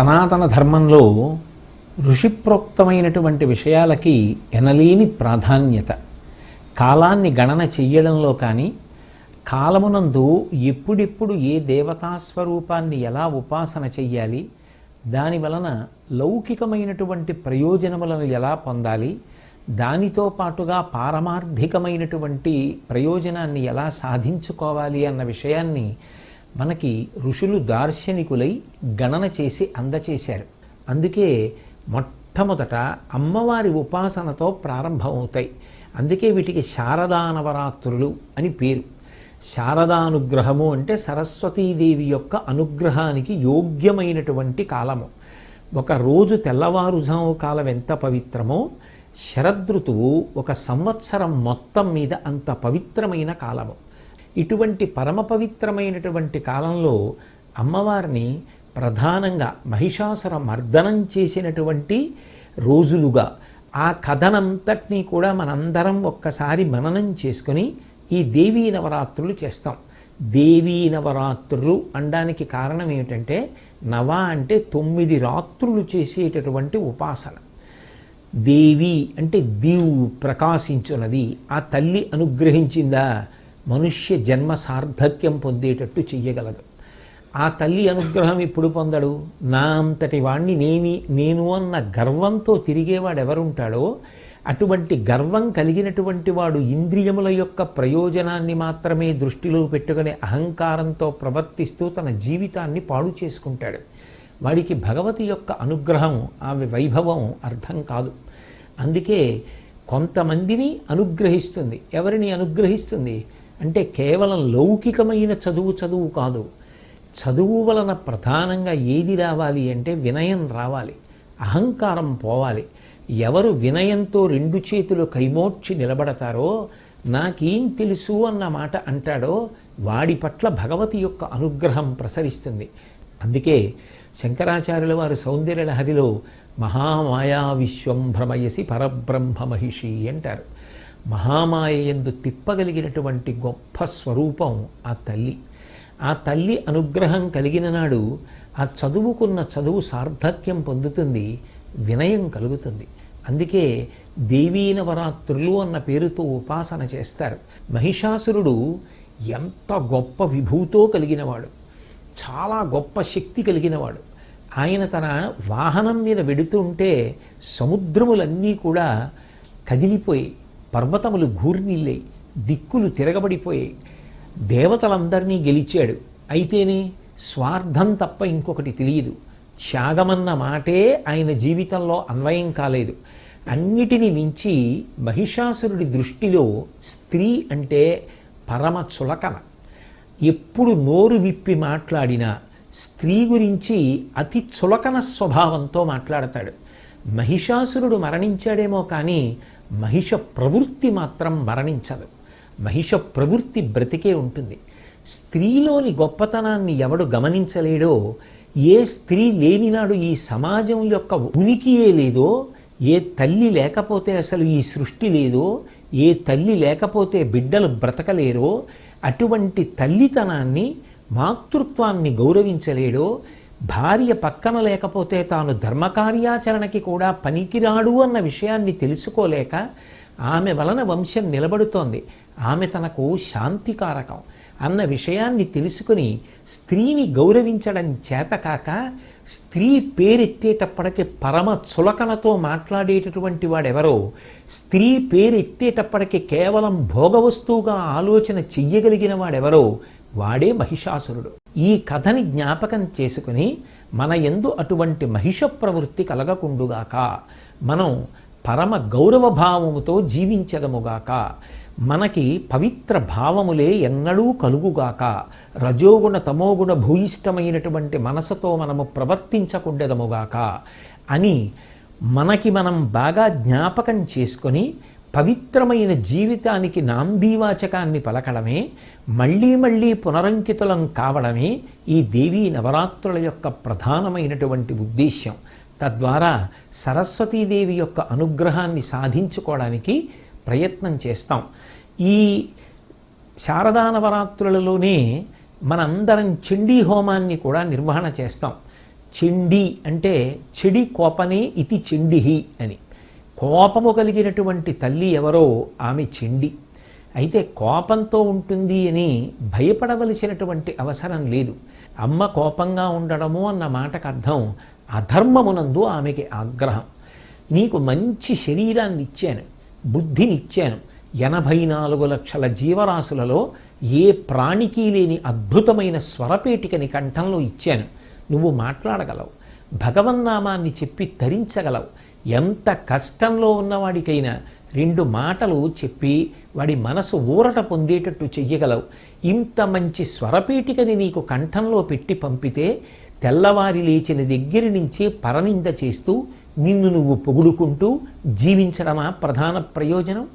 సనాతన ధర్మంలో ఋషిప్రోక్తమైనటువంటి విషయాలకి ఎనలేని ప్రాధాన్యత. కాలాన్ని గణన చెయ్యడంలో కానీ కాలమునందు ఎప్పుడెప్పుడు ఏ దేవతా స్వరూపాన్ని ఎలా ఉపాసన చెయ్యాలి దాని వలన లౌకికమైనటువంటి ప్రయోజనములను ఎలా పొందాలి దానితో పాటుగా పారమార్థికమైనటువంటి ప్రయోజనాన్ని ఎలా సాధించుకోవాలి అన్న విషయాన్ని మనకి ఋషులు దార్శనికులై గణన చేసి అందచేశారు. అందుకే మొట్టమొదట అమ్మవారి ఉపాసనతో ప్రారంభమవుతాయి. అందుకే వీటికి శారదా నవరాత్రులు అని పేరు. శారదానుగ్రహము అంటే సరస్వతీదేవి యొక్క అనుగ్రహానికి యోగ్యమైనటువంటి కాలము. ఒక రోజు తెల్లవారుజాము కాలం ఎంత పవిత్రమో శరదృతువు ఒక సంవత్సరం మొత్తం మీద అంత పవిత్రమైన కాలము. ఇటువంటి పరమ పవిత్రమైనటువంటి కాలంలో అమ్మవారిని ప్రధానంగా మహిషాసుర మర్దనం చేసినటువంటి రోజులుగా ఆ కథనంతటినీ కూడా మనందరం ఒక్కసారి మననం చేసుకుని ఈ దేవీ నవరాత్రులు చేస్తాం. దేవీ నవరాత్రులు అనడానికి కారణం ఏమిటంటే నవ అంటే తొమ్మిది రాత్రులు చేసేటటువంటి ఉపాసన. దేవి అంటే దీవు ప్రకాశించున్నది. ఆ తల్లి అనుగ్రహించిందా? మనుష్య జన్మ సార్థక్యం పొందేటట్టు చెయ్యగలదు. ఆ తల్లి అనుగ్రహం ఇప్పుడు పొందడు. నా అంతటి వాణ్ణి నేని నేను అన్న గర్వంతో తిరిగేవాడు ఎవరుంటాడో అటువంటి గర్వం కలిగినటువంటి వాడు ఇంద్రియముల యొక్క ప్రయోజనాన్ని మాత్రమే దృష్టిలో పెట్టుకునే అహంకారంతో ప్రవర్తిస్తూ తన జీవితాన్ని పాడు చేసుకుంటాడు. వాడికి భగవతి యొక్క అనుగ్రహం ఆమె వైభవం అర్థం కాదు. అందుకే కొంతమందిని అనుగ్రహిస్తుంది. ఎవరిని అనుగ్రహిస్తుంది? అంటే కేవలం లౌకికమైన చదువు చదువు కాదు. చదువు వలన ప్రధానంగా ఏది రావాలి అంటే వినయం రావాలి. అహంకారం పోవాలి. ఎవరు వినయంతో రెండు చేతులు కైమోడ్చి నిలబడతారో నాకేం తెలుసు అన్న మాట అంటాడో వాడి పట్ల భగవతి యొక్క అనుగ్రహం ప్రసరిస్తుంది. అందుకే శంకరాచార్యుల వారు సౌందర్యలహరిలో మహామాయా విశ్వం భ్రమయసి పరబ్రహ్మ మహిషి అంటారు. మహామాయ ఎందు తిప్పగలిగినటువంటి గొప్ప స్వరూపం ఆ తల్లి. ఆ తల్లి అనుగ్రహం కలిగిన నాడు ఆ చదువుకున్న చదువు సార్థక్యం పొందుతుంది వినయం కలుగుతుంది. అందుకే దేవీ నవరాత్రులు అన్న పేరుతో ఉపాసన చేస్తారు. మహిషాసురుడు ఎంత గొప్ప విభూతో కలిగినవాడు చాలా గొప్ప శక్తి కలిగినవాడు. ఆయన తన వాహనం మీద వెడుతుంటే సముద్రములన్నీ కూడా కదిలిపోయి పర్వతములు ఘూర్నిల్లాయి దిక్కులు తిరగబడిపోయాయి దేవతలందరినీ గెలిచాడు. అయితేనే స్వార్థం తప్ప ఇంకొకటి తెలియదు. త్యాగమన్న మాటే ఆయన జీవితంలో అన్వయం కాలేదు. అన్నిటిని మించి మహిషాసురుడి దృష్టిలో స్త్రీ అంటే పరమ చులకన. ఎప్పుడు నోరు విప్పి మాట్లాడినా స్త్రీ గురించి అతి చులకన స్వభావంతో మాట్లాడతాడు. మహిషాసురుడు మరణించాడేమో కానీ మహిష ప్రవృత్తి మాత్రం మరణించదు. మహిష ప్రవృత్తి బ్రతికే ఉంటుంది. స్త్రీలోని గొప్పతనాన్ని ఎవడు గమనించలేడో ఏ స్త్రీ లేనినాడు ఈ సమాజం యొక్క ఉనికియే లేదో ఏ తల్లి లేకపోతే అసలు ఈ సృష్టి లేదో ఏ తల్లి లేకపోతే బిడ్డలు బ్రతకలేరో అటువంటి తల్లితనాన్ని మాతృత్వాన్ని గౌరవించలేడో భార్య పక్కన లేకపోతే తాను ధర్మకార్యాచరణకి కూడా పనికిరాడు అన్న విషయాన్ని తెలుసుకోలేక ఆమె వలన వంశం నిలబడుతోంది. ఆమె తనకు శాంతికారకం అన్న విషయాన్ని తెలుసుకుని స్త్రీని గౌరవించడం చేతకాక స్త్రీ పేరెత్తేటప్పటికి పరమ చులకనతో మాట్లాడేటటువంటి వాడెవరో స్త్రీ పేరెత్తేటప్పటికి కేవలం భోగవస్తువుగా ఆలోచన చెయ్యగలిగిన వాడెవరో వాడే మహిషాసురుడు. ఈ కథని జ్ఞాపకం చేసుకుని మన ఎందు అటువంటి మహిష ప్రవృత్తి కలగకుండుగాక. మనం పరమ గౌరవ భావముతో జీవించదముగాక. మనకి పవిత్ర భావములే ఎన్నడూ కలుగుగాక. రజోగుణ తమోగుణ భూయిష్టమైనటువంటి మనసుతో మనము ప్రవర్తించకుండెదముగాక అని మనకి మనం బాగా జ్ఞాపకం చేసుకొని పవిత్రమైన జీవితానికి నాంబీవాచకాన్ని పలకడమే మళ్ళీ మళ్ళీ పునరంకితులం కావడమే ఈ దేవీ నవరాత్రుల యొక్క ప్రధానమైనటువంటి ఉద్దేశ్యం. తద్వారా సరస్వతీదేవి యొక్క అనుగ్రహాన్ని సాధించుకోవడానికి ప్రయత్నం చేస్తాం. ఈ శారదా నవరాత్రులలోనే మనందరం చండీ హోమాన్ని కూడా నిర్వహణ చేస్తాం. చెండి అంటే చెడి కోపనే ఇతి చెండిహి అని. కోపము కలిగినటువంటి తల్లి ఎవరో ఆమె చెండి. అయితే కోపంతో ఉంటుంది అని భయపడవలసినటువంటి అవసరం లేదు. అమ్మ కోపంగా ఉండడము అన్న మాటకు అర్థం అధర్మమునందు ఆమెకి ఆగ్రహం. నీకు మంచి శరీరాన్ని ఇచ్చాను బుద్ధినిచ్చాను ఎనభై నాలుగు లక్షల జీవరాశులలో ఏ ప్రాణికి లేని అద్భుతమైన స్వరపేటికని కంఠంలో ఇచ్చాను. నువ్వు మాట్లాడగలవు భగవన్నామాన్ని చెప్పి తరించగలవు. ఎంత కష్టంలో ఉన్నవాడికైనా రెండు మాటలు చెప్పి వాడి మనసు ఊరట పొందేటట్టు చెయ్యగలవు. ఇంత మంచి స్వరపేటికని నీకు కంఠంలో పెట్టి పంపితే తెల్లవారి లేచిన దగ్గర నుంచే పరనింద చేస్తూ నిన్ను నువ్వు పొగుడుకుంటూ జీవించడమా ప్రధాన ప్రయోజనం?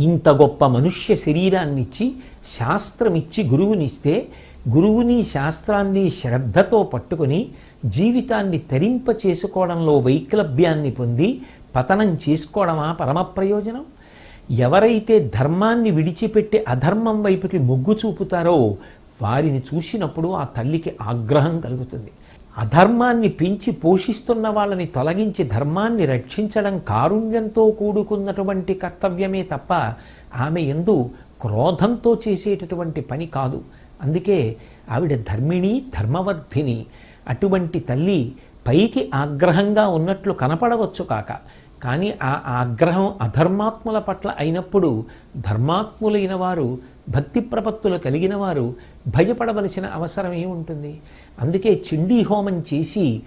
ఇంత గొప్ప మనుష్య శరీరాన్నిచ్చి శాస్త్రమిచ్చి గురువునిస్తే గురువుని శాస్త్రాన్ని శ్రద్ధతో పట్టుకొని జీవితాన్ని తరింప చేసుకోవడంలో వైక్లభ్యాన్ని పొంది పతనం చేసుకోవడమా పరమ ప్రయోజనం? ఎవరైతే ధర్మాన్ని విడిచిపెట్టి అధర్మం వైపుకి మొగ్గు చూపుతారో వారిని చూసినప్పుడు ఆ తల్లికి ఆగ్రహం కలుగుతుంది. అధర్మాన్ని పెంచి పోషిస్తున్న వాళ్ళని తొలగించి ధర్మాన్ని రక్షించడం కారుణ్యంతో కూడుకున్నటువంటి కర్తవ్యమే తప్ప ఆమె ఎందు క్రోధంతో చేసేటటువంటి పని కాదు. అందుకే ఆవిడ ధర్మిణి ధర్మవర్ధిని అటువంటి తల్లి పైకి ఆగ్రహంగా ఉన్నట్లు కనపడవచ్చు కాక. కానీ ఆ ఆగ్రహం అధర్మాత్ముల పట్ల అయినప్పుడు ధర్మాత్ములైన వారు భక్తి ప్రపత్తులు కలిగిన వారు భయపడవలసిన అవసరం ఏముంటుంది అందుకే చిండీ హోమం చేసి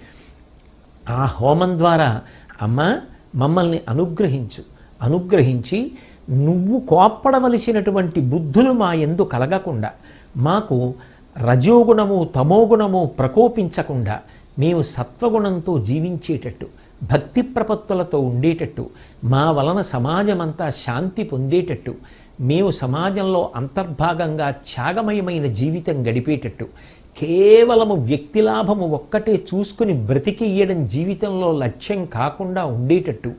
ఆ హోమం ద్వారా అమ్మ మమ్మల్ని అనుగ్రహించు. అనుగ్రహించి నువ్వు కోప్పడవలసినటువంటి బుద్ధులు మా ఎందు కలగకుండా మాకు రజోగుణము తమోగుణము ప్రకోపించకుండా మేము సత్వగుణంతో జీవించేటట్టు భక్తి ప్రపత్తులతో ఉండేటట్టు మా వలన సమాజమంతా శాంతి పొందేటట్టు మేము సమాజంలో అంతర్భాగంగా త్యాగమయమైన జీవితం గడిపేటట్టు కేవలము వ్యక్తి లాభము ఒక్కటే చూసుకుని బ్రతికియ్యడం జీవితంలో లక్ష్యం కాకుండా ఉండేటట్టు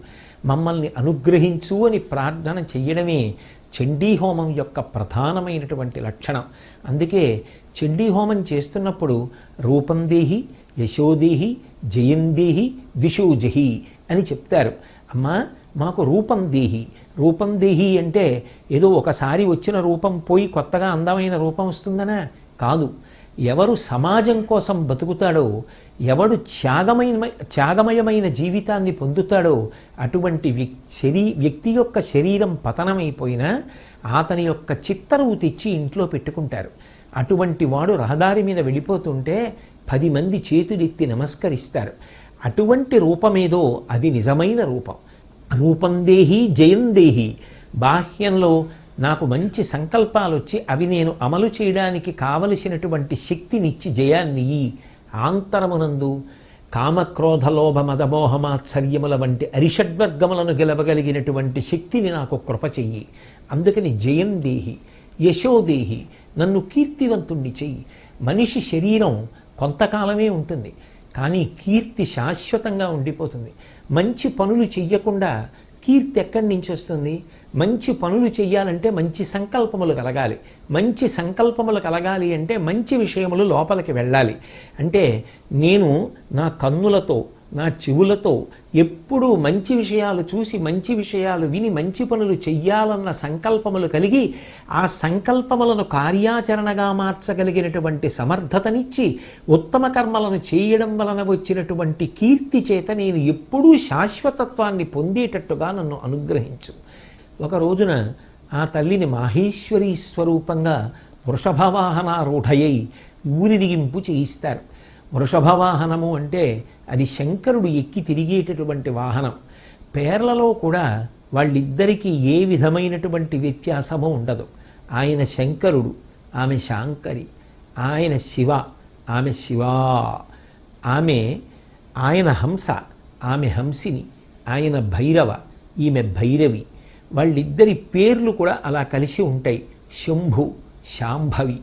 మమ్మల్ని అనుగ్రహించు అని ప్రార్థన చెయ్యడమే చండీ హోమం యొక్క ప్రధానమైనటువంటి లక్షణం. అందుకే చండీ హోమం చేస్తున్నప్పుడు రూపం దేహి యశోదేహి జయందేహి ద్విషోజహి అని చెప్తారు. అమ్మా మాకు రూపం దేహి. రూపం దేహి అంటే ఏదో ఒకసారి వచ్చిన రూపం పోయి కొత్తగా అందమైన రూపం వస్తుందనా? కాదు. ఎవరు సమాజం కోసం బతుకుతాడో ఎవడు త్యాగమైన త్యాగమయమైన జీవితాన్ని పొందుతాడో అటువంటి వ్యక్ శరీ వ్యక్తి యొక్క శరీరం పతనమైపోయినా అతని యొక్క చిత్తరువు తెచ్చి ఇంట్లో పెట్టుకుంటారు. అటువంటి వాడు రహదారి మీద వెళ్ళిపోతుంటే పది మంది చేతులెత్తి నమస్కరిస్తారు. అటువంటి రూపమేదో అది నిజమైన రూపం. రూపం దేహి జయం దేహి. బాహ్యంలో నాకు మంచి సంకల్పాలు వచ్చి అవి నేను అమలు చేయడానికి కావలసినటువంటి శక్తినిచ్చి జయాన్ని ఆంతరమునందు కామక్రోధ లోభ మదమోహమాత్సర్యముల వంటి అరిషడ్వర్గములను గెలవగలిగినటువంటి శక్తిని నాకు కృప చెయ్యి అందుకని జయం దేహి యశోదేహి నన్ను కీర్తివంతుణ్ణి చెయ్యి. మనిషి శరీరం కొంతకాలమే ఉంటుంది కానీ కీర్తి శాశ్వతంగా ఉండిపోతుంది. మంచి పనులు చెయ్యకుండా కీర్తి ఎక్కడి నుంచి వస్తుంది? మంచి పనులు చెయ్యాలంటే మంచి సంకల్పములు కలగాలి. మంచి సంకల్పములు కలగాలి అంటే మంచి విషయములు లోపలికి వెళ్ళాలి. అంటే నేను నా కన్నులతో నా చెవులతో ఎప్పుడూ మంచి విషయాలు చూసి మంచి విషయాలు విని మంచి పనులు చెయ్యాలన్న సంకల్పములు కలిగి ఆ సంకల్పములను కార్యాచరణగా మార్చగలిగినటువంటి సమర్థతనిచ్చి ఉత్తమ కర్మలను చేయడం వలన వచ్చినటువంటి కీర్తి చేత నేను ఎప్పుడూ శాశ్వతత్వాన్ని పొందేటట్టుగా నన్ను అనుగ్రహించు. ఒక రోజున ఆ తల్లిని మాహేశ్వరీ స్వరూపంగా వృషభవాహనారూఢయై ఊరిదిగింపు చేయిస్తారు. వృషభవాహనము అంటే అది శంకరుడు ఎక్కి తిరిగేటటువంటి వాహనం. పేర్లలో కూడా వాళ్ళిద్దరికీ ఏ విధమైనటువంటి వ్యత్యాసము ఉండదు. ఆయన శంకరుడు ఆమె శాంకరి ఆయన శివ ఆమె శివా ఆమె ఆయన హంస ఆమె హంసిని ఆయన భైరవ ఈమె భైరవి. వాళ్ళిద్దరి పేర్లు కూడా అలా కలిసి ఉంటాయి. శంభు శాంభవి.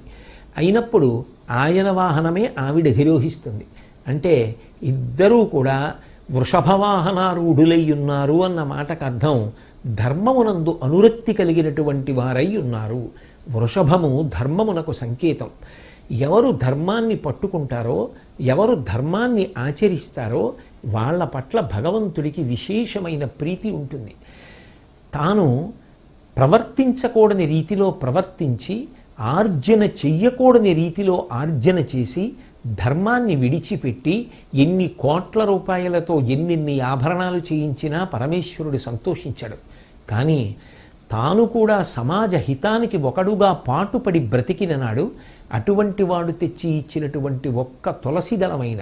అయినప్పుడు ఆయన వాహనమే ఆవిడ అధిరోహిస్తుంది అంటే ఇద్దరూ కూడా వృషభవాహనారూఢులై ఉన్నారు అన్న మాటకు అర్థం ధర్మమునందు అనురక్తి కలిగినటువంటి వారై ఉన్నారు. వృషభము ధర్మమునకు సంకేతం. ఎవరు ధర్మాన్ని పట్టుకుంటారో ఎవరు ధర్మాన్ని ఆచరిస్తారో వాళ్ళ పట్ల భగవంతుడికి విశేషమైన ప్రీతి ఉంటుంది. తాను ప్రవర్తించకూడని రీతిలో ప్రవర్తించి ఆర్జన చెయ్యకూడని రీతిలో ఆర్జన చేసి ధర్మాన్ని విడిచిపెట్టి ఎన్ని కోట్ల రూపాయలతో ఎన్నెన్ని ఆభరణాలు చేయించినా పరమేశ్వరుడు సంతోషించాడు. కానీ తాను కూడా సమాజ హితానికి ఒకడుగా పాటుపడి బ్రతికిన నాడు అటువంటి వాడు తెచ్చి ఇచ్చినటువంటి ఒక్క తులసిదళమైన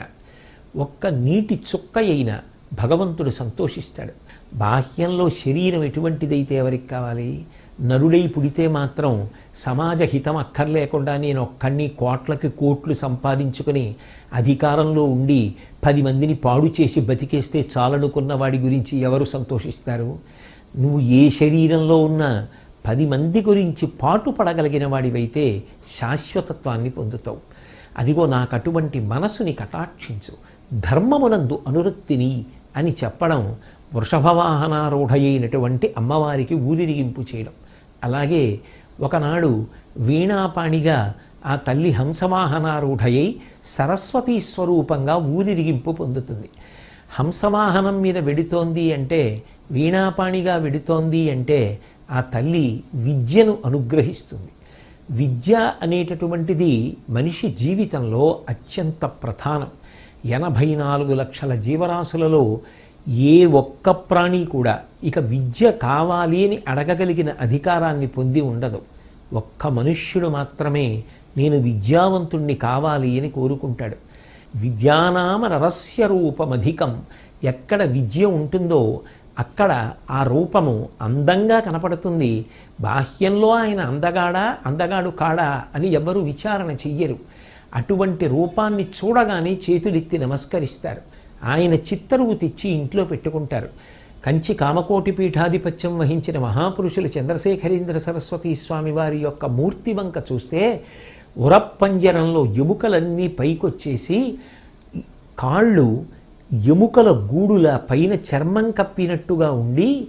ఒక్క నీటి చుక్క అయిన భగవంతుడు సంతోషిస్తాడు. బాహ్యంలో శరీరం ఎటువంటిదైతే ఎవరికి కావాలి? నరుడై పుడితే మాత్రం సమాజ హితం అక్కర్లేకుండా నేను ఒక్కడిని కోట్లకి కోట్లు సంపాదించుకుని అధికారంలో ఉండి పది మందిని పాడు చేసి బతికేస్తే చాలనుకున్న వాడి గురించి ఎవరు సంతోషిస్తారు? నువ్వు ఏ శరీరంలో ఉన్నా పది మంది గురించి పాటు పడగలిగిన వాడివైతే శాశ్వతత్వాన్ని పొందుతావు. అదిగో నాకు అటువంటి మనసుని కటాక్షించు. ధర్మమునందు అనురక్తిని అని చెప్పడం వృషభవాహనారూఢయైనటువంటి అమ్మవారికి ఊరిరిగింపు చేయడం. అలాగే ఒకనాడు వీణాపాణిగా ఆ తల్లి హంసవాహనారూఢయై సరస్వతీ స్వరూపంగా ఊరిరిగింపు పొందుతుంది. హంసవాహనం మీద వెడుతోంది అంటే వీణాపాణిగా వెడుతోంది అంటే ఆ తల్లి విద్యను అనుగ్రహిస్తుంది. విద్య అనేటటువంటిది మనిషి జీవితంలో అత్యంత ప్రధానం. ఎనభై నాలుగు లక్షల జీవరాశులలో ఏ ఒక్క ప్రాణి కూడా ఇక విద్య కావాలి అని అడగగలిగిన అధికారాన్ని పొంది ఉండదు. ఒక్క మనుష్యుడు మాత్రమే నేను విద్యావంతుణ్ణి కావాలి అని కోరుకుంటాడు. విద్యానామ రహస్య రూపమధికం ఎక్కడ విద్య ఉంటుందో అక్కడ ఆ రూపము అందంగా కనపడుతుంది. బాహ్యంలో ఆయన అందగాడా అందగాడు కాడా అని ఎవ్వరూ విచారణ చెయ్యరు. అటువంటి రూపాన్ని చూడగానే చేతులెత్తి నమస్కరిస్తారు. ఆయన చిత్తరువు తెచ్చి ఇంట్లో పెట్టుకుంటారు. కంచి కామకోటి పీఠాధిపత్యం వహించిన మహాపురుషులు చంద్రశేఖరేంద్ర సరస్వతి స్వామి వారి యొక్క మూర్తి వంక చూస్తే ఉరప్పంజరంలో ఎముకలన్నీ పైకొచ్చేసి కాళ్ళు ఎముకల గూడుల పైన చర్మం కప్పినట్టుగా ఉండి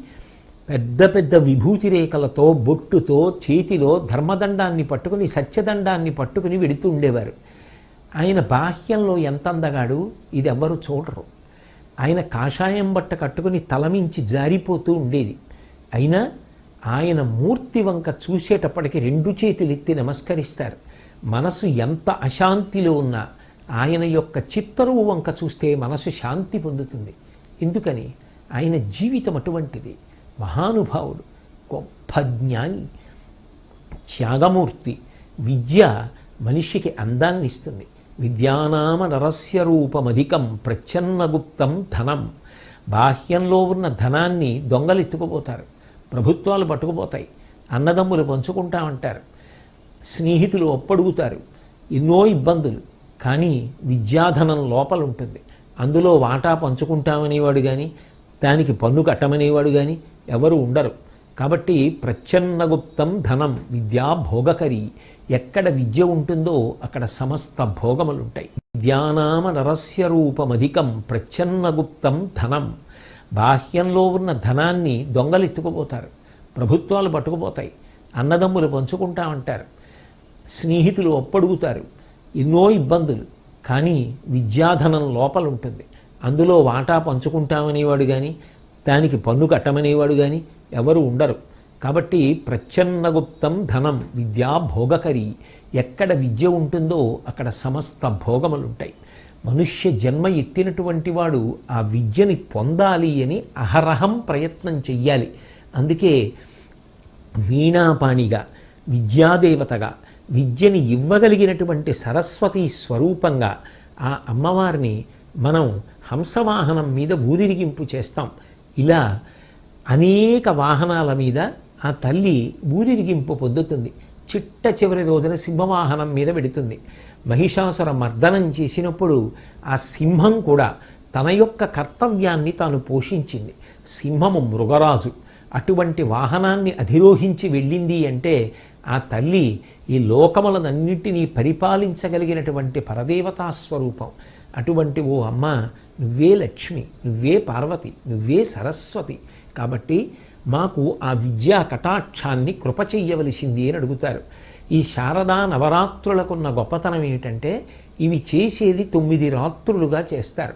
పెద్ద పెద్ద విభూతి రేఖలతో బొట్టుతో చేతిలో ధర్మదండాన్ని పట్టుకుని సత్యదండాన్ని పట్టుకుని వెడుతూ ఉండేవారు. ఆయన బాహ్యంలో ఎంత అందగాడు ఇది ఎవ్వరు చూడరు. ఆయన కాషాయం బట్ట కట్టుకుని తలమించి జారిపోతూ ఉండేది. అయినా ఆయన మూర్తి వంక చూసేటప్పటికి రెండు చేతులు ఎత్తి నమస్కరిస్తారు. మనసు ఎంత అశాంతిలో ఉన్నా ఆయన యొక్క చిత్తరువు వంక చూస్తే మనసు శాంతి పొందుతుంది. ఎందుకని? ఆయన జీవితం అటువంటిది. మహానుభావుడు గొప్ప జ్ఞాని త్యాగమూర్తి. విద్య మనిషికి అందాన్ని ఇస్తుంది. విద్యానామ నరస్య రూపమధికం ప్రచ్ఛన్నగుప్తం ధనం. బాహ్యంలో ఉన్న ధనాన్ని దొంగలు ఎత్తుకుపోతారు ప్రభుత్వాలు పట్టుకుపోతాయి. అన్నదమ్ములు పంచుకుంటామంటారు. స్నేహితులు ఒప్పడుగుతారు ఎన్నో ఇబ్బందులు. కానీ విద్యాధనం లోపల ఉంటుంది అందులో వాటా పంచుకుంటామనేవాడు కానీ దానికి పన్ను కట్టమనేవాడు కానీ ఎవరు ఉండరు. కాబట్టి ప్రచ్ఛన్నగుప్తం ధనం విద్యా భోగకరి. ఎక్కడ విద్య ఉంటుందో అక్కడ సమస్త భోగములుంటాయి. విద్యానామ నరస్య రూపమధికం ప్రచ్ఛన్నగుప్తం ధనం. బాహ్యంలో ఉన్న ధనాన్ని దొంగలు ఎత్తుకుపోతారు ప్రభుత్వాలు పట్టుకుపోతాయి. అన్నదమ్ములు పంచుకుంటామంటారు. స్నేహితులు ఒప్పడుగుతారు ఎన్నో ఇబ్బందులు. కానీ విద్యాధనం లోపల ఉంటుంది అందులో వాటా పంచుకుంటామనేవాడు కానీ దానికి పన్ను కట్టమనేవాడు కానీ ఎవరు ఉండరు. కాబట్టి ప్రచ్ఛన్నగుప్తం ధనం విద్యా భోగకరి. ఎక్కడ విద్య ఉంటుందో అక్కడ సమస్త భోగములుంటాయి. మనుష్య జన్మ ఎత్తినటువంటి వాడు ఆ విద్యని పొందాలి అని అహరహం ప్రయత్నం చెయ్యాలి. అందుకే వీణాపాణిగా విద్యాదేవతగా విద్యని ఇవ్వగలిగినటువంటి సరస్వతి స్వరూపంగా ఆ అమ్మవారిని మనం హంసవాహనం మీద ఊరిరిగింపు చేస్తాం. ఇలా అనేక వాహనాల మీద ఆ తల్లి ఊరిరిగింపు పొందుతుంది. చిట్ట చివరి రోజున సింహవాహనం మీద పెడుతుంది మహిషాసుర మర్దనం చేసినప్పుడు ఆ సింహం కూడా తన యొక్క కర్తవ్యాన్ని తాను పోషించింది. సింహము మృగరాజు. అటువంటి వాహనాన్ని అధిరోహించి వెళ్ళింది అంటే ఆ తల్లి ఈ లోకములనన్నింటినీ పరిపాలించగలిగినటువంటి పరదేవతా స్వరూపం. అటువంటి ఓ అమ్మ నువ్వే లక్ష్మి నువ్వే పార్వతి నువ్వే సరస్వతి కాబట్టి మాకు ఆ విద్యా కటాక్షాన్ని కృప చెయ్యవలసింది అని అడుగుతారు. ఈ శారదా నవరాత్రులకున్న గొప్పతనం ఏమిటంటే ఇవి చేసేది తొమ్మిది రాత్రులుగా చేస్తారు.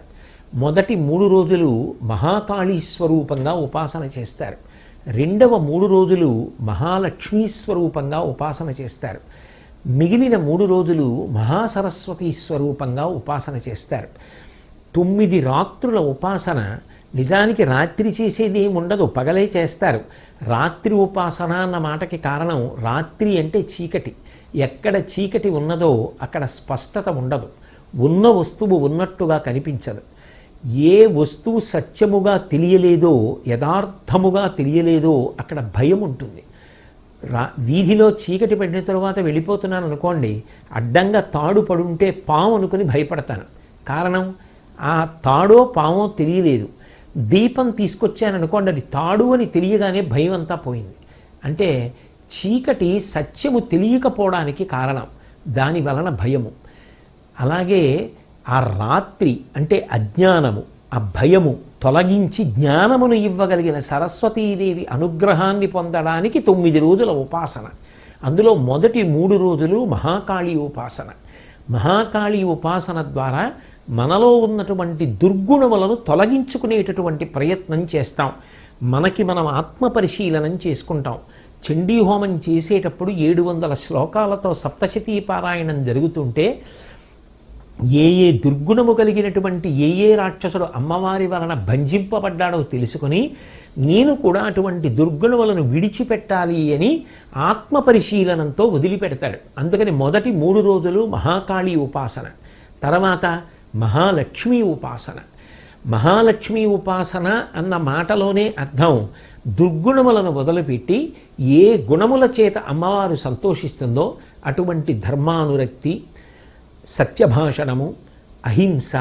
మొదటి మూడు రోజులు మహాకాళీ స్వరూపంగా ఉపాసన చేస్తారు. రెండవ మూడు రోజులు మహాలక్ష్మీ స్వరూపంగా ఉపాసన చేస్తారు. మిగిలిన మూడు రోజులు మహాసరస్వతి స్వరూపంగా ఉపాసన చేస్తారు. తొమ్మిది రాత్రుల ఉపాసన నిజానికి రాత్రి చేసేది ఏమి ఉండదు పగలే చేస్తారు. రాత్రి ఉపాసన అన్న మాటకి కారణం రాత్రి అంటే చీకటి. ఎక్కడ చీకటి ఉన్నదో అక్కడ స్పష్టత ఉండదు. ఉన్న వస్తువు ఉన్నట్టుగా కనిపించదు. ఏ వస్తువు సత్యముగా తెలియలేదో యథార్థముగా తెలియలేదో అక్కడ భయం ఉంటుంది. రా వీధిలో చీకటి పడిన తర్వాత వెళ్ళిపోతున్నాను అనుకోండి అడ్డంగా తాడు పడుంటే పాము అనుకుని భయపడతాను. కారణం ఆ తాడో పామో తెలియలేదు. దీపం తీసుకొచ్చాను అనుకోండి అది తాడు అని తెలియగానే భయం అంతా పోయింది. అంటే చీకటి సత్యము తెలియకపోవడానికి కారణం దాని వలన భయము. అలాగే ఆ రాత్రి అంటే అజ్ఞానము ఆ భయము తొలగించి జ్ఞానమును ఇవ్వగలిగిన సరస్వతీదేవి అనుగ్రహాన్ని పొందడానికి తొమ్మిది రోజుల ఉపాసన. అందులో మొదటి మూడు రోజులు మహాకాళి ఉపాసన. మహాకాళి ఉపాసన ద్వారా మనలో ఉన్నటువంటి దుర్గుణములను తొలగించుకునేటటువంటి ప్రయత్నం చేస్తాం. మనకి మనం ఆత్మ పరిశీలనం చేసుకుంటాం. చండీ హోమం చేసేటప్పుడు ఏడు వందల శ్లోకాలతో సప్తశతీ పారాయణం జరుగుతుంటే ఏ ఏ దుర్గుణము కలిగినటువంటి ఏ ఏ రాక్షసుడు అమ్మవారి వలన భంజింపబడ్డాడో తెలుసుకొని నేను కూడా అటువంటి దుర్గుణములను విడిచిపెట్టాలి అని ఆత్మ పరిశీలనంతో వదిలిపెడతాడు. అందుకని మొదటి మూడు రోజులు మహాకాళి ఉపాసన. తర్వాత మహాలక్ష్మి ఉపాసన. మహాలక్ష్మి ఉపాసన అన్న మాటలోనే అర్థం దుర్గుణములను వదిలిపెట్టి ఏ గుణముల చేత అమ్మవారు సంతోషిస్తుందో అటువంటి ధర్మానురక్తి సత్యభాషణము అహింస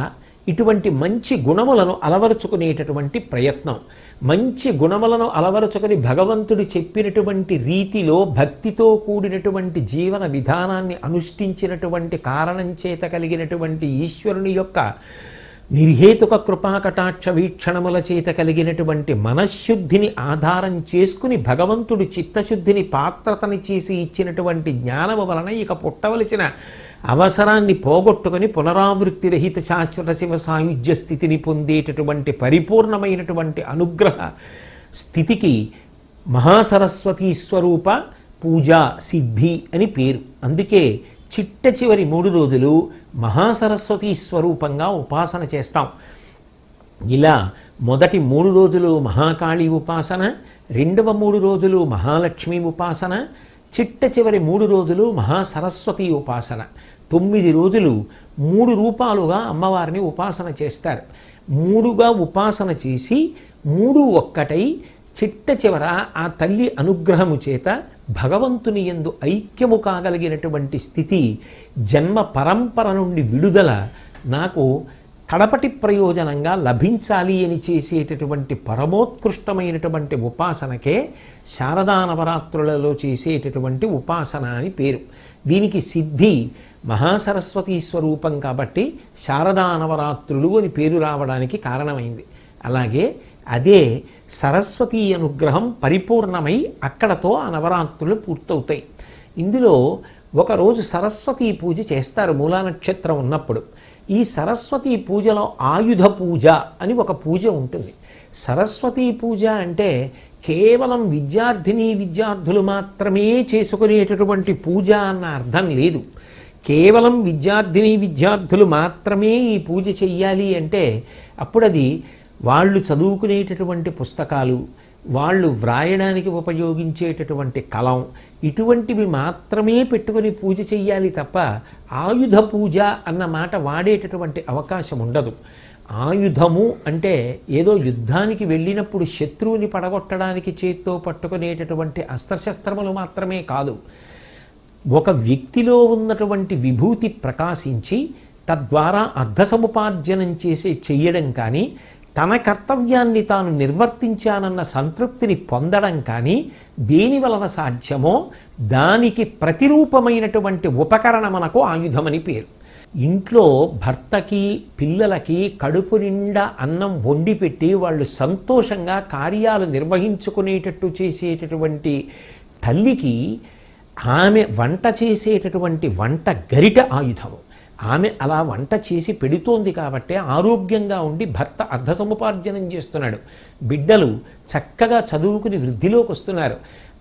ఇటువంటి మంచి గుణములను అలవరుచుకునేటటువంటి ప్రయత్నం. మంచి గుణములను అలవరుచుకుని భగవంతుడు చెప్పినటువంటి రీతిలో భక్తితో కూడినటువంటి జీవన విధానాన్ని అనుష్ఠించినటువంటి కారణం చేత కలిగినటువంటి ఈశ్వరుని యొక్క నిర్హేతుక కృపాకటాక్ష వీక్షణముల చేత కలిగినటువంటి మనశ్శుద్ధిని ఆధారం చేసుకుని భగవంతుడు చిత్తశుద్ధిని పాత్రతని చేసి ఇచ్చినటువంటి జ్ఞానము వలన ఇక పుట్టవలసిన అవసరాన్ని పోగొట్టుకుని పునరావృత్తి రహిత శాశ్వత శివ సాయుధ్య స్థితిని పొందేటటువంటి పరిపూర్ణమైనటువంటి అనుగ్రహ స్థితికి మహాసరస్వతీ స్వరూప పూజా సిద్ధి అని పేరు. అందుకే చిట్ట చివరి మూడు రోజులు మహాసరస్వతి స్వరూపంగా ఉపాసన చేస్తాం. ఇలా మొదటి మూడు రోజులు మహాకాళి ఉపాసన రెండవ మూడు రోజులు మహాలక్ష్మి ఉపాసన చిట్ట చివరి మూడు రోజులు మహాసరస్వతి ఉపాసన. తొమ్మిది రోజులు మూడు రూపాలుగా అమ్మవారిని ఉపాసన చేస్తారు. మూడుగా ఉపాసన చేసి మూడు ఒక్కటై చిట్ట చివర ఆ తల్లి అనుగ్రహము చేత భగవంతుని ఎందు ఐక్యము కాగలిగినటువంటి స్థితి జన్మ పరంపర నుండి విడుదల నాకు కడపటి ప్రయోజనంగా లభించాలి అని చేసేటటువంటి పరమోత్కృష్టమైనటువంటి ఉపాసనకే శారదా నవరాత్రులలో చేసేటటువంటి ఉపాసన అని పేరు. దీనికి సిద్ధి మహాసరస్వతీ స్వరూపం కాబట్టి శారదా నవరాత్రులు అని పేరు రావడానికి కారణమైంది. అలాగే అదే సరస్వతీ అనుగ్రహం పరిపూర్ణమై అక్కడతో ఆ నవరాత్రులు పూర్తవుతాయి. ఇందులో ఒకరోజు సరస్వతీ పూజ చేస్తారు మూలా నక్షత్రం ఉన్నప్పుడు. ఈ సరస్వతీ పూజలో ఆయుధ పూజ అని ఒక పూజ ఉంటుంది. సరస్వతీ పూజ అంటే కేవలం విద్యార్థిని విద్యార్థులు మాత్రమే చేసుకునేటటువంటి పూజ అన్న అర్థం లేదు. కేవలం విద్యార్థిని విద్యార్థులు మాత్రమే ఈ పూజ చెయ్యాలి అంటే అప్పుడు అది వాళ్ళు చదువుకునేటటువంటి పుస్తకాలు వాళ్ళు వ్రాయడానికి ఉపయోగించేటటువంటి కలం ఇటువంటివి మాత్రమే పెట్టుకొని పూజ చెయ్యాలి తప్ప ఆయుధ పూజ అన్న మాట వాడేటటువంటి అవకాశం ఉండదు. ఆయుధము అంటే ఏదో యుద్ధానికి వెళ్ళినప్పుడు శత్రువుని పడగొట్టడానికి చేత్తో పట్టుకునేటటువంటి అస్త్రశస్త్రములు మాత్రమే కాదు. ఒక వ్యక్తిలో ఉన్నటువంటి విభూతి ప్రకాశించి తద్వారా అర్ధసముపార్జనం చేసే చెయ్యడం కానీ తన కర్తవ్యాన్ని తాను నిర్వర్తించానన్న సంతృప్తిని పొందడం కానీ దేని వలన సాధ్యమో దానికి ప్రతిరూపమైనటువంటి ఉపకరణమునకు ఆయుధమని పేరు. ఇంట్లో భర్తకి పిల్లలకి కడుపు నిండా అన్నం వండి పెట్టి వాళ్ళు సంతోషంగా కార్యాలు నిర్వహించుకునేటట్టు చేసేటటువంటి తల్లికి ఆమె వంట చేసేటటువంటి వంట గరిట ఆయుధము. ఆమె అలా వంట చేసి పెడుతోంది కాబట్టే ఆరోగ్యంగా ఉండి భర్త అర్ధ సముపార్జనం చేస్తున్నాడు. బిడ్డలు చక్కగా చదువుకుని వృద్ధిలోకి వస్తున్నారు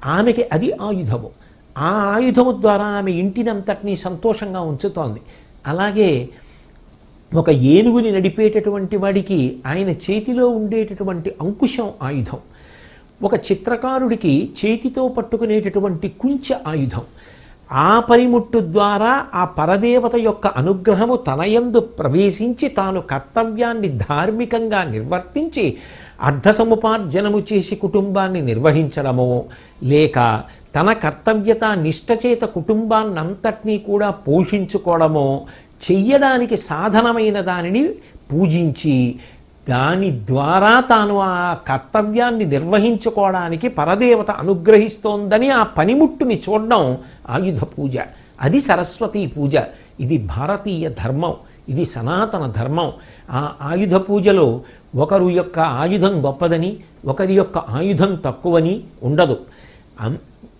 ఆమెకి అది ఆయుధము. ఆ ఆయుధము ద్వారా ఆమె ఇంటినంతటినీ సంతోషంగా ఉంచుతోంది. అలాగే ఒక ఏనుగుని నడిపేటటువంటి వాడికి ఆయన చేతిలో ఉండేటటువంటి అంకుశం ఆయుధం. ఒక చిత్రకారుడికి చేతితో పట్టుకునేటటువంటి కుంచ ఆయుధం. ఆ పనిముట్టు ద్వారా ఆ పరదేవత యొక్క అనుగ్రహము తనయందు ప్రవేశించి తాను కర్తవ్యాన్ని ధార్మికంగా నిర్వర్తించి అర్ధ సముపార్జనము చేసి కుటుంబాన్ని నిర్వహించడమో లేక తన కర్తవ్యత నిష్టచేత కుటుంబాన్నంతటినీ కూడా పోషించుకోవడమో చెయ్యడానికి సాధనమైన దానిని పూజించి దాని ద్వారా తాను ఆ కర్తవ్యాన్ని నిర్వహించుకోవడానికి పరదేవత అనుగ్రహిస్తోందని ఆ పనిముట్టుని చూడడం ఆయుధ పూజ. అది సరస్వతీ పూజ. ఇది భారతీయ ధర్మం. ఇది సనాతన ధర్మం. ఆ ఆయుధ పూజలో ఒకరు యొక్క ఆయుధం గొప్పదని ఒకరి యొక్క ఆయుధం తక్కువని ఉండదు.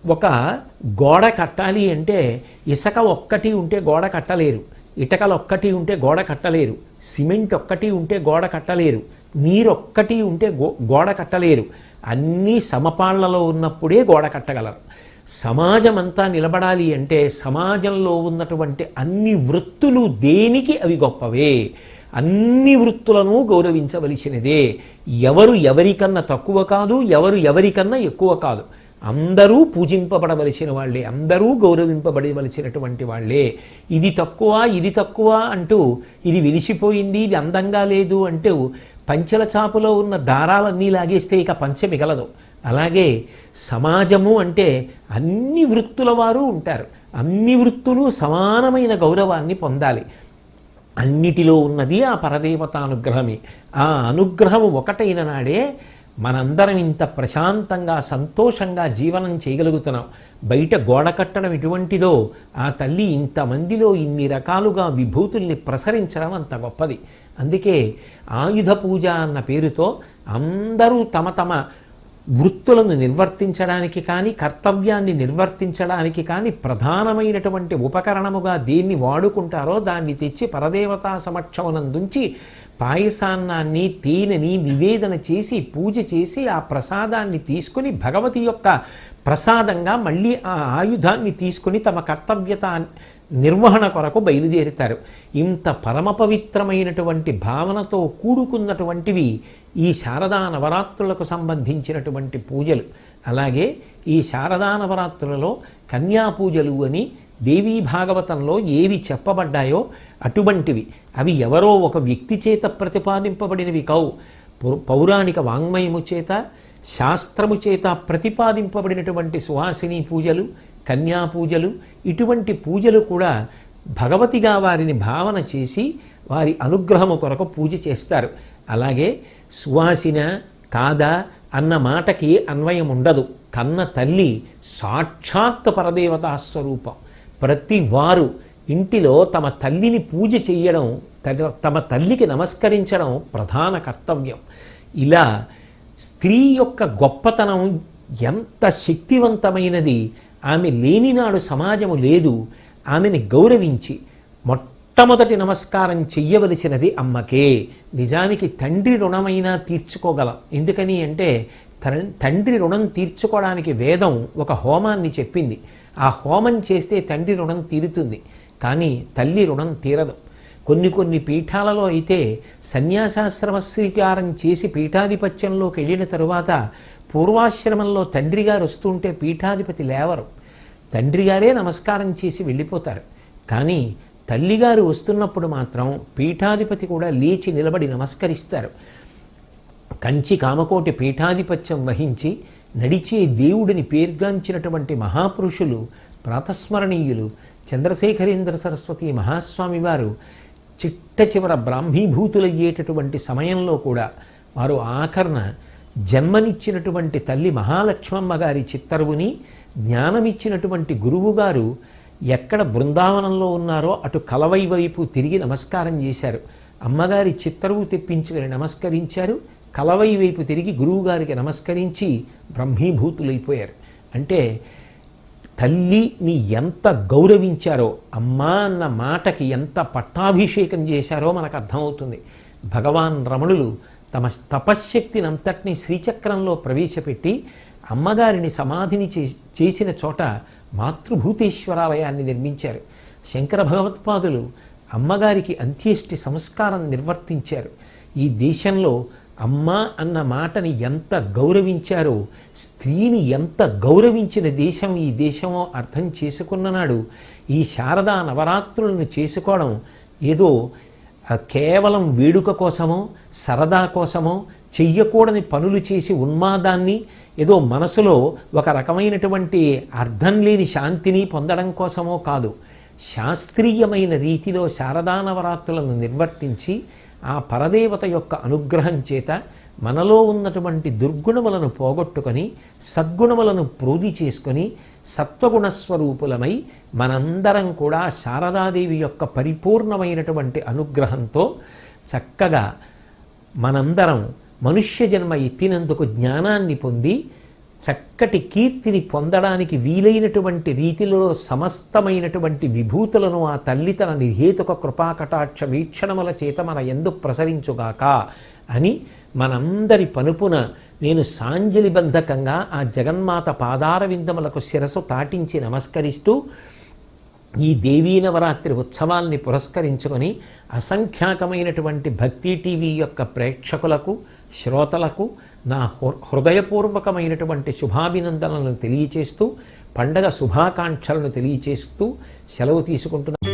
ఒక గోడ కట్టాలి అంటే ఇసుక ఒక్కటి ఉంటే గోడ కట్టలేరు. ఇటకలు ఒక్కటి ఉంటే గోడ కట్టలేరు. సిమెంట్ ఒక్కటి ఉంటే గోడ కట్టలేరు. నీరు ఒక్కటి ఉంటే గో గోడ కట్టలేరు. అన్నీ సమపాళ్ళలో ఉన్నప్పుడే గోడ కట్టగలరు. సమాజం అంతా నిలబడాలి అంటే సమాజంలో ఉన్నటువంటి అన్ని వృత్తులు దేనికి అవి గొప్పవే? అన్ని వృత్తులను గౌరవించవలసినదే. ఎవరు ఎవరికన్నా తక్కువ కాదు ఎవరు ఎవరికన్నా ఎక్కువ కాదు. అందరూ పూజింపబడవలసిన వాళ్ళే అందరూ గౌరవింపబడవలసినటువంటి వాళ్ళే. ఇది తక్కువ ఇది తక్కువ అంటూ ఇది విలిసిపోయింది ఇది అందంగా లేదు అంటూ పంచెల చాపులో ఉన్న దారాలన్నీ లాగేస్తే ఇక పంచె మిగలదు అలాగే సమాజము అంటే అన్ని వృత్తుల వారు ఉంటారు. అన్ని వృత్తులు సమానమైన గౌరవాన్ని పొందాలి. అన్నిటిలో ఉన్నది ఆ పరదేవత అనుగ్రహమే ఆ అనుగ్రహము ఒకటైన నాడే మనందరం ఇంత ప్రశాంతంగా సంతోషంగా జీవనం చేయగలుగుతున్నాం. బయట గోడ కట్టడం ఎటువంటిదో ఆ తల్లి ఇంతమందిలో ఇన్ని రకాలుగా విభూతుల్ని ప్రసరించడం అంత గొప్పది. అందుకే ఆయుధ పూజ అన్న పేరుతో అందరూ తమ తమ వృత్తులను నిర్వర్తించడానికి కానీ కర్తవ్యాన్ని నిర్వర్తించడానికి కానీ ప్రధానమైనటువంటి ఉపకరణముగా దేన్ని వాడుకుంటారో దాన్ని తెచ్చి పరదేవతా సమక్షమునందుంచి పాయసాన్నాన్ని తేనెని నివేదన చేసి పూజ చేసి ఆ ప్రసాదాన్ని తీసుకుని భగవతి యొక్క ప్రసాదంగా మళ్ళీ ఆ ఆయుధాన్ని తీసుకుని తమ కర్తవ్యత నిర్వహణ కొరకు బయలుదేరుతారు. ఇంత పరమ పవిత్రమైనటువంటి భావనతో కూడుకున్నటువంటివి ఈ శారదా నవరాత్రులకు సంబంధించినటువంటి పూజలు. అలాగే ఈ శారదా నవరాత్రులలో కన్యా పూజలు అని దేవీ భాగవతంలో ఏవి చెప్పబడ్డాయో అటువంటివి. అవి ఎవరో ఒక వ్యక్తి చేత ప్రతిపాదింపబడినవి కావు. పౌరాణిక వాంగ్మయము చేత శాస్త్రము చేత ప్రతిపాదింపబడినటువంటి సుహాసిని పూజలు కన్యా పూజలు ఇటువంటి పూజలు కూడా భగవతిగా వారిని భావన చేసి వారి అనుగ్రహము కొరకు పూజ చేస్తారు. అలాగే సువాసిన కాదా అన్న మాటకి అన్వయం ఉండదు కన్న తల్లి సాక్షాత్ పరదేవతా స్వరూపం. ప్రతి వారు ఇంటిలో తమ తల్లిని పూజ చేయడం తగ- తమ తల్లికి నమస్కరించడం ప్రధాన కర్తవ్యం. ఇలా స్త్రీ యొక్క గొప్పతనం ఎంత శక్తివంతమైనది ఆమె లేనినాడు సమాజము లేదు ఆమెని గౌరవించి మొట్టమొదటి నమస్కారం చెయ్యవలసినది అమ్మకే. నిజానికి తండ్రి రుణమైనా తీర్చుకోగలం. ఎందుకని అంటే తండ్రి రుణం తీర్చుకోవడానికి వేదం ఒక హోమాన్ని చెప్పింది. ఆ హోమం చేస్తే తండ్రి రుణం తీరుతుంది కానీ తల్లి రుణం తీరదు. కొన్ని కొన్ని పీఠాలలో అయితే సన్యాసాశ్రమ స్వీకారం చేసి పీఠాధిపత్యంలోకి వెళ్ళిన తరువాత పూర్వాశ్రమంలో తండ్రి గారు వస్తుంటే పీఠాధిపతి లేవరు. తండ్రి గారే నమస్కారం చేసి వెళ్ళిపోతారు. కానీ తల్లిగారు వస్తున్నప్పుడు మాత్రం పీఠాధిపతి కూడా లేచి నిలబడి నమస్కరిస్తారు. కంచి కామకోటి పీఠాధిపత్యం వహించి నడిచే దేవుడిని పేర్గాంచినటువంటి మహాపురుషులు ప్రాతస్మరణీయులు చంద్రశేఖరేంద్ర సరస్వతి మహాస్వామి వారు చిట్ట చివర బ్రాహ్మీభూతులయ్యేటటువంటి సమయంలో కూడా వారు ఆఖరణ జన్మనిచ్చినటువంటి తల్లి మహాలక్ష్మమ్మ గారి చిత్తరువుని జ్ఞానమిచ్చినటువంటి గురువుగారు ఎక్కడ బృందావనంలో ఉన్నారో అటు కలవై వైపు తిరిగి నమస్కారం చేశారు. అమ్మగారి చిత్తరువు తెప్పించుకొని నమస్కరించారు. కలవై వైపు తిరిగి గురువుగారికి నమస్కరించి బ్రహ్మీభూతులైపోయారు. అంటే తల్లిని ఎంత గౌరవించారో అమ్మా అన్న మాటకి ఎంత పట్టాభిషేకం చేశారో మనకు అర్థమవుతుంది. భగవాన్ రమణులు తమ తపశ్శక్తిని అంతటినీ శ్రీచక్రంలో ప్రవేశపెట్టి అమ్మగారిని సమాధిని చే- చేసిన చోట మాతృభూతేశ్వరాలయాన్ని నిర్మించారు. శంకర భగవత్పాదులు అమ్మగారికి అంత్యేష్టి సంస్కారం నిర్వర్తించారు. ఈ దేశంలో అమ్మ అన్న మాటని ఎంత గౌరవించారో స్త్రీని ఎంత గౌరవించిన దేశం ఈ దేశమో అర్థం చేసుకున్ననాడు ఈ శారదా నవరాత్రులను చేసుకోవడం ఏదో కేవలం వేడుక కోసమో సరదా కోసమో చెయ్యకూడని పనులు చేసి ఉన్మాదాన్ని ఏదో మనసులో ఒక రకమైనటువంటి అర్థం లేని శాంతిని పొందడం కోసమో కాదు. శాస్త్రీయమైన రీతిలో శారదా నవరాత్రులను నిర్వర్తించి ఆ పరదేవత యొక్క అనుగ్రహం చేత మనలో ఉన్నటువంటి దుర్గుణములను పోగొట్టుకొని సద్గుణములను ప్రోధి చేసుకొని సత్వగుణ స్వరూపులమై మనందరం కూడా శారదాదేవి యొక్క పరిపూర్ణమైనటువంటి అనుగ్రహంతో చక్కగా మనందరం మనుష్య జన్మ ఎత్తినందుకు జ్ఞానాన్ని పొంది చక్కటి కీర్తిని పొందడానికి వీలైనటువంటి రీతిలో సమస్తమైనటువంటి విభూతులను ఆ తల్లి తన నిర్హేతుక కృపాకటాక్ష వీక్షణముల చేత మన ఎందు ప్రసరించుగాక అని మనందరి పనుపున నేను సాంజలిబంధకంగా ఆ జగన్మాత పాదార విందములకు శిరసు తాటించి నమస్కరిస్తూ ఈ దేవీ నవరాత్రి ఉత్సవాల్ని పురస్కరించుకొని అసంఖ్యాకమైనటువంటి భక్తి టీవీ యొక్క ప్రేక్షకులకు శ్రోతలకు నా హృదయపూర్వకమైనటువంటి శుభాభినందనలను తెలియచేస్తూ పండగ శుభాకాంక్షలను తెలియచేస్తూ సెలవు తీసుకుంటున్నాను